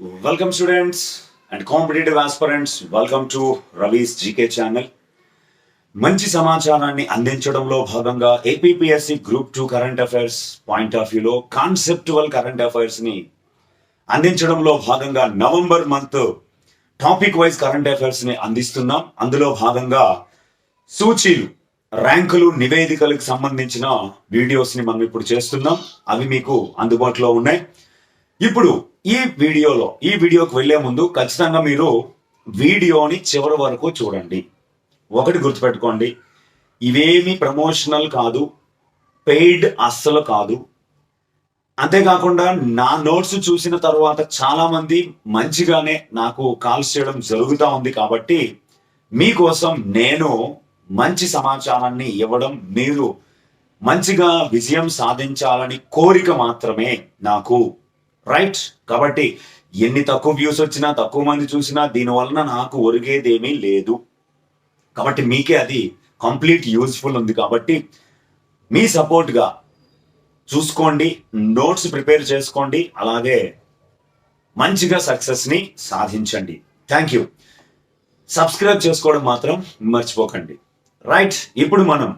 Welcome students and competitive aspirants welcome to Ravi's GK channel మంచి సమాచారాన్ని అందించడంలో భాగంగా APPSC group two current affairs point of వ్యూలో conceptual current అఫైర్స్ని అందించడంలో భాగంగా November month topic wise current అఫైర్స్ని అందిస్తున్నాం. అందులో భాగంగా సూచీలు ర్యాంకులు నివేదికలకు సంబంధించిన వీడియోస్ని మనం ఇప్పుడు చేస్తున్నాం. అవి మీకు అందుబాటులో ఉన్నాయి. ఇప్పుడు ఈ వీడియోలో ఈ వీడియోకి వెళ్ళే ముందు ఖచ్చితంగా మీరు వీడియోని చివరి వరకు చూడండి. ఒకటి గుర్తుపెట్టుకోండి. ఇవేమి ప్రమోషనల్ కాదు పెయిడ్ అస్సలు కాదు. అంతేకాకుండా నా నోట్స్ చూసిన తర్వాత చాలా మంది మంచిగానే నాకు కాల్స్ చేయడం జరుగుతూ ఉంది కాబట్టి మీకోసం నేను మంచి సమాచారాన్ని ఇవ్వడం మీరు మంచిగా విజయం సాధించాలని కోరిక మాత్రమే నాకు రైట్ కాబట్టి ఎన్ని తక్కువ వ్యూస్ వచ్చినా తక్కువ మంది చూసినా దీని వలన నాకు ఒరిగేదేమీ లేదు. కాబట్టి మీకే అది కంప్లీట్ యూజ్ఫుల్ ఉంది. కాబట్టి మీ సపోర్ట్గా చూసుకోండి నోట్స్ ప్రిపేర్ చేసుకోండి అలాగే మంచిగా సక్సెస్ని సాధించండి. థ్యాంక్ యూ సబ్స్క్రైబ్ చేసుకోవడం మాత్రం మర్చిపోకండి. రైట్ ఇప్పుడు మనం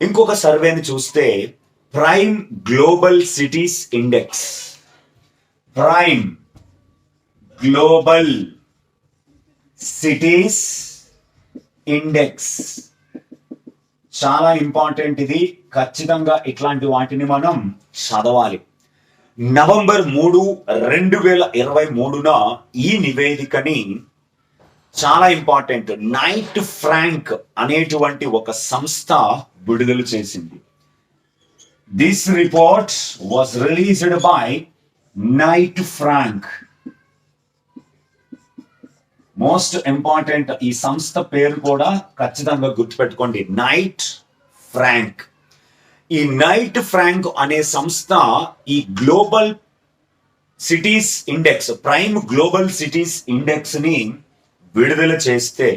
ఇంకొక సర్వేని చూస్తే prime global cities index prime global cities index చాలా ఇంపార్టెంట్ ఇది. ఖచ్చితంగా ఇట్లాంటి వాటిని మనం చదవాలి. నవంబర్ మూడు రెండు వేల ఇరవై మూడున ఈ నివేదికని చాలా ఇంపార్టెంట్ నైట్ ఫ్రాంక్ అనేటువంటి ఒక సంస్థ విడుదల చేసింది. This report was released by Knight Frank most important ఈ సంస్థ పేరు కూడా ఖచ్చితంగా గుర్తుపెట్టుకోండి. నైట్ ఫ్రాంక్ ఈ నైట్ ఫ్రాంక్ అనే సంస్థ ఈ global cities index prime global cities ఇండెక్స్ని విడుదల చేస్తే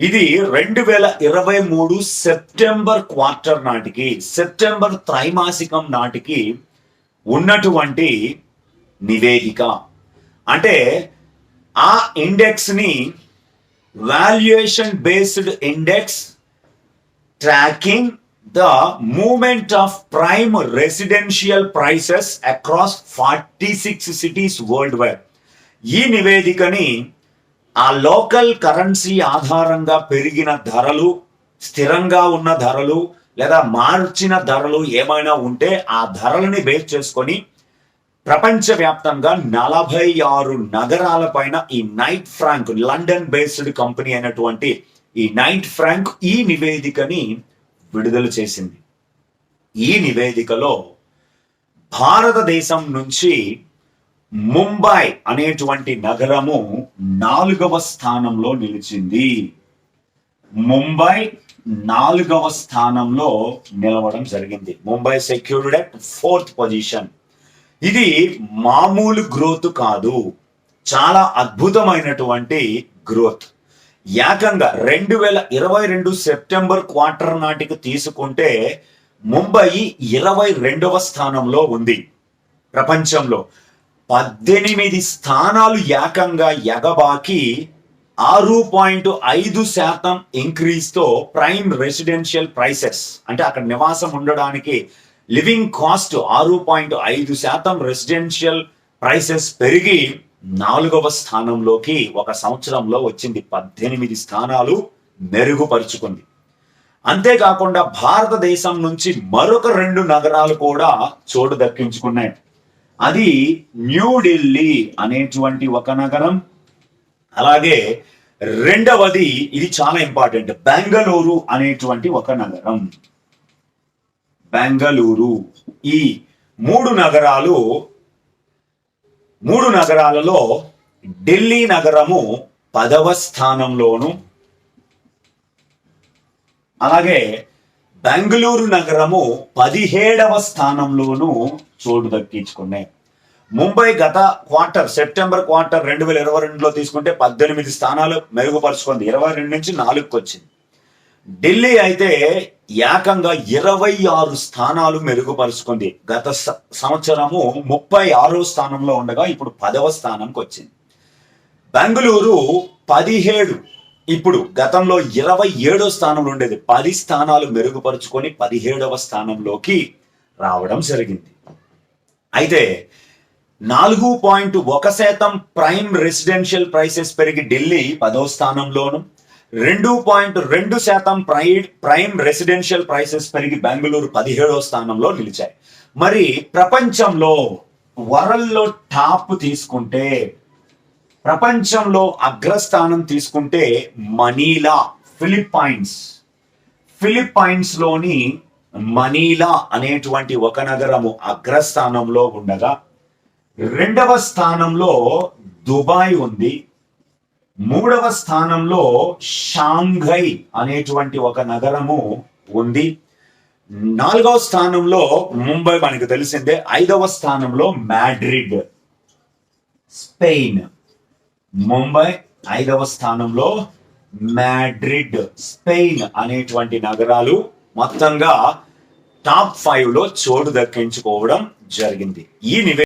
ఇది రెండు వేల ఇరవై మూడు సెప్టెంబర్ క్వార్టర్ నాటికి సెప్టెంబర్ త్రైమాసికం నాటికి ఉన్నటువంటి నివేదిక. అంటే ఆ ఇండెక్స్ని valuation based index tracking the movement of prime residential prices across forty six cities worldwide ఈ నివేదికని ఆ లోకల్ కరెన్సీ ఆధారంగా పెరిగిన ధరలు స్థిరంగా ఉన్న ధరలు లేదా మార్చిన ధరలు ఏమైనా ఉంటే ఆ ధరలని బేస్ చేసుకొని ప్రపంచవ్యాప్తంగా నలభై ఆరు నగరాల పైన ఈ Knight Frank London based company అయినటువంటి ఈ నైట్ ఫ్రాంక్ ఈ నివేదికని విడుదల చేసింది. ఈ నివేదికలో భారతదేశం నుంచి ముంబై అనేటువంటి నగరము నాలుగవ స్థానంలో నిలిచింది. ముంబై నాలుగవ స్థానంలో నిలవడం జరిగింది. Mumbai secured at fourth position. ఇది మామూలు గ్రోత్ కాదు. చాలా అద్భుతమైనటువంటి గ్రోత్. ఏకంగా రెండు వేల ఇరవై రెండు సెప్టెంబర్ క్వార్టర్ నాటికి తీసుకుంటే ముంబై ఇరవై రెండవ స్థానంలో ఉంది. ప్రపంచంలో పద్దెనిమిది స్థానాలు ఏకంగా ఎగబాకి ఆరు పాయింట్ ఐదు శాతం ఇంక్రీజ్తో ప్రైమ్ రెసిడెన్షియల్ ప్రైసెస్ అంటే అక్కడ నివాసం ఉండడానికి లివింగ్ కాస్ట్ ఆరు పాయింట్ ఐదు శాతం రెసిడెన్షియల్ ప్రైసెస్ పెరిగి నాలుగవ స్థానంలోకి ఒక సంవత్సరంలో వచ్చింది పద్దెనిమిది స్థానాలు మెరుగుపరుచుకుంది. అంతేకాకుండా భారతదేశం నుంచి మరొక రెండు నగరాలు కూడా చోటు దక్కించుకున్నాయి. అది న్యూఢిల్లీ అనేటువంటి ఒక నగరం. అలాగే రెండవది ఇది చాలా ఇంపార్టెంట్ బెంగళూరు అనేటువంటి ఒక నగరం. బెంగళూరు. ఈ మూడు నగరాలు మూడు నగరాలలో ఢిల్లీ నగరము పదవ స్థానంలోను అలాగే బెంగళూరు నగరము పదిహేడవ స్థానంలోను చోటు దక్కించుకున్నాయి. ముంబై గత క్వార్టర్ సెప్టెంబర్ క్వార్టర్ రెండు వేల ఇరవై రెండులో తీసుకుంటే పద్దెనిమిది స్థానాలు మెరుగుపరుచుకుంది. ఇరవై రెండు నుంచి నాలుగుకి వచ్చింది ఢిల్లీ అయితే ఏకంగా ఇరవై ఆరు స్థానాలు మెరుగుపరుచుకుంది. గత సంవత్సరము ముప్పై ఆరో స్థానంలో ఉండగా ఇప్పుడు పదవ స్థానంకి వచ్చింది. బెంగళూరు పదిహేడు. ఇప్పుడు గతంలో ఇరవై ఏడో స్థానంలో ఉండేది. పది స్థానాలు మెరుగుపరుచుకొని పదిహేడవ స్థానంలోకి రావడం జరిగింది. అయితే నాలుగు పాయింట్ ఒక శాతం ప్రైమ్ రెసిడెన్షియల్ ప్రైసెస్ పెరిగి ఢిల్లీ పదో స్థానంలోను రెండు పాయింట్ రెండు శాతం ప్రై ప్రైమ్ రెసిడెన్షియల్ ప్రైసెస్ పెరిగి బెంగళూరు పదిహేడవ స్థానంలో నిలిచాయి. మరి ప్రపంచంలో వరల్డ్లో టాప్ తీసుకుంటే ప్రపంచంలో అగ్రస్థానం తీసుకుంటే మనీలా ఫిలిప్పైన్స్. ఫిలిప్పైన్స్లోని మనీలా అనేటువంటి ఒక నగరము అగ్రస్థానంలో ఉండగా రెండవ స్థానంలో దుబాయ్ ఉంది. మూడవ స్థానంలో షాంఘై అనేటువంటి ఒక నగరము ఉంది. నాలుగవ స్థానంలో ముంబై మనకు తెలిసిందే. ఐదవ స్థానంలో మాడ్రిడ్ స్పెయిన్. ముంబై ఐదవ స్థానంలో మాడ్రిడ్ స్పెయిన్ అనేటువంటి నగరాలు మొత్తంగా టాప్ ఫైవ్లో చోటు దక్కించుకోవడం జరిగింది. ఈ నివే